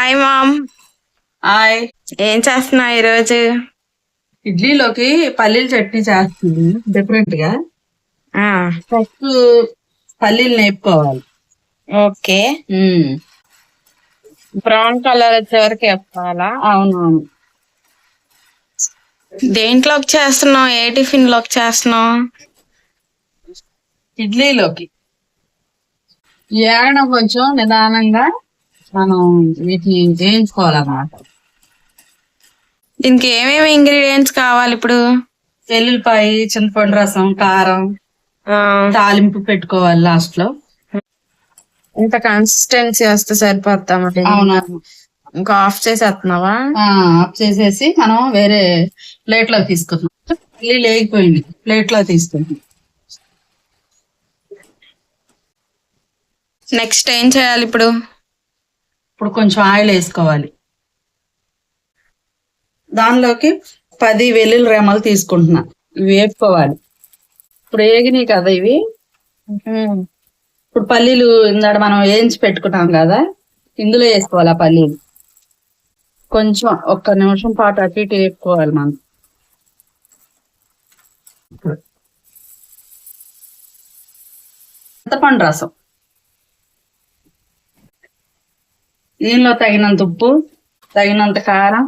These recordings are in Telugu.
హాయ్ మామ్ హాయ్ ఏం చేస్తున్నావు ఈరోజు? ఇడ్లీలోకి పల్లీల చట్నీ చేస్తుంది డిఫరెంట్గా. ఫస్ట్ పల్లీలు నేర్పుకోవాలి ఓకే. బ్రౌన్ కలర్ వచ్చే వరకు చెప్పాలా అవునవును. దేంట్లోకి చేస్తున్నావు? ఏ టిఫిన్లోకి చేస్తున్నావు? ఇడ్లీలోకి. ఏగడం కొంచెం నిదానంగా మనం వీటిని వేయించుకోవాలన్నమాట దీనికి ఏమేమి ఇంగ్రీడియంట్స్ కావాలి ఇప్పుడు? వెల్లుల్లిపాయ చింతపండు రసం కారం తాలింపు పెట్టుకోవాలి లాస్ట్లో. ఇంత కన్సిస్టెన్సీ వస్తే సరిపోతా మరి? అవునవును ఇంకా ఆఫ్ చేసేస్తున్నావా? ఆఫ్ చేసేసి మనం వేరే ప్లేట్లో తీసుకుందాం. ఇడ్లీ లేగిపోయింది. ప్లేట్లో తీసుకుందాం. నెక్స్ట్ ఏం చేయాలి ఇప్పుడు? ఇప్పుడు కొంచెం ఆయిల్ వేసుకోవాలి. దానిలోకి పది వెల్లుల్లి రెమ్మలు తీసుకుంటున్నా. ఇవి వేపుకోవాలి. ఇప్పుడు వేగినాయి కదా ఇవి. ఇప్పుడు పల్లీలు ఇందాక మనం వేయించి పెట్టుకున్నాం కదా ఇందులో వేసుకోవాలి ఆ పల్లీలు. కొంచెం ఒక్క నిమిషం పాటు అటు ఇటు వేపుకోవాలి మనం. చింతపండు రసం. దీనిలో తగినంత ఉప్పు తగినంత కారం.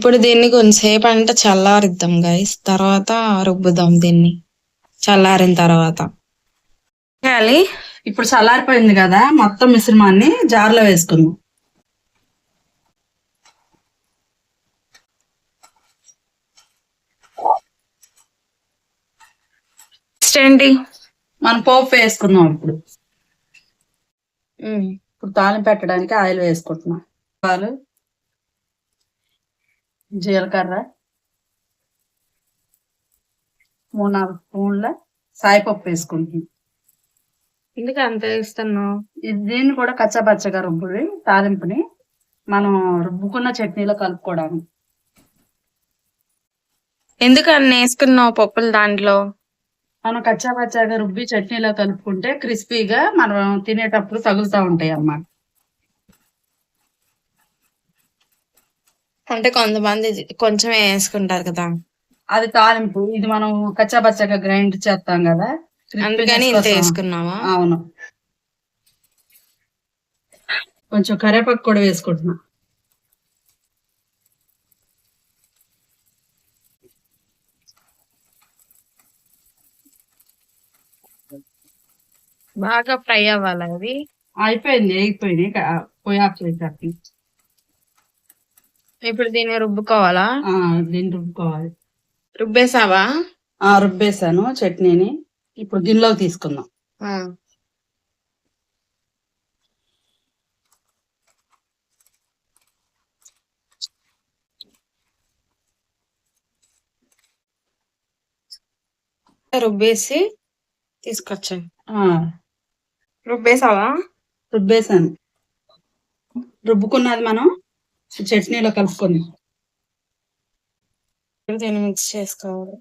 ఇప్పుడు దీన్ని కొంచెంసేపు అంటే చల్లారిద్దాం గైస్ తర్వాత రుబ్బుదాం దీన్ని. చల్లారిన తర్వాత. చేయాలి. ఇప్పుడు చల్లారిపోయింది కదా మొత్తం మిశ్రమాన్ని జార్లో వేసుకుందాం. ఏంటి? మనం పోపు వేసుకుందాం ఇప్పుడు. ఇప్పుడు తాళం పెట్టడానికి ఆయిల్ వేసుకుంటున్నాం. పాలు? జీలకర్ర? మూడు నాలుగు స్పూన్ల సాయిపప్పు వేసుకుంటున్నాం. ఎందుకు అంత దీన్ని కూడా కచ్చపచ్చగా రుబ్బుని తాలింపుని మనం రుబ్బుకున్న చట్నీలో కలుపుకోవడానికి. ఎందుకు అన్ని వేసుకున్నావు పప్పులు దాంట్లో? మనం కచ్చాపచ్చాగా రుబ్బి చట్నీలో కలుపుకుంటే క్రిస్పీగా మనం తినేటప్పుడు తగులుతూ ఉంటాయి అన్నమాట. అంటే కొంతమంది కొంచెం వేసుకుంటారు కదా. అది తాలింపు ఇది మనం కచ్చాపచ్చాగా గ్రైండ్ చేస్తాం కదా. అందుకని ఇంత. వేసుకున్నావా? అవును. కొంచెం కరేపాకు కూడా వేసుకుంటున్నా. బాగా ఫ్రై అవ్వాలి అవి అయిపోయింది వేగిపోయింది పొయ్యి ఆఫ్ చేసేటప్పుడు ఇప్పుడు దీన్ని రుబ్బుకోవాలా? దీన్ని రుబ్బుకోవాలి. రుబ్బేసావా? ఆ రుబ్బేసాను చట్నీని. ఇప్పుడు గిన్నెలోకి తీసుకుందాం. రుబ్బేసి తీసుకొచ్చాను. రుబ్బేసావా? రుబ్బేసాను. రుబ్బుకున్నది మనం చట్నీలో దీన్ని మిక్స్ చేసుకోవాలి?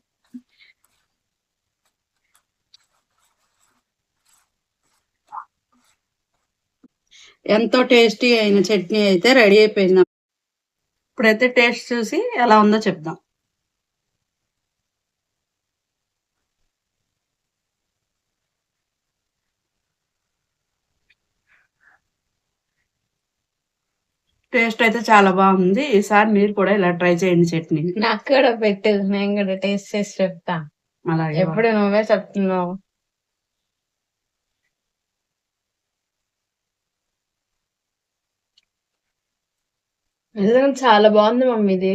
ఎంతో టేస్టీ అయిన చట్నీ అయితే రెడీ అయిపోయింది. ఇప్పుడైతే టేస్ట్ చూసి ఎలా ఉందో చెప్దాం. టేస్ట్ అయితే చాలా బాగుంది. ఈసారి మీరు కూడా ఇలా ట్రై చేయండి చట్నీ. నాకు కూడా పెట్టు నేను కూడా టేస్ట్ చేసి చెప్తా. అలాగే ఎప్పుడు నువ్వే చెప్తున్నావు. నిజంగా చాలా బాగుంది మమ్మీ ఇది.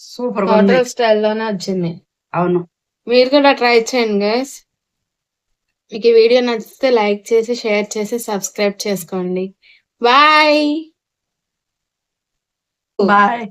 సూపర్ హోటల్ స్టైల్లోనే వచ్చింది. అవును. మీరు కూడా ట్రై చేయండి గైస్. మీకు ఈ వీడియో నచ్చితే లైక్ చేసి షేర్ చేసి సబ్స్క్రైబ్ చేసుకోండి. బాయ్. బాయ్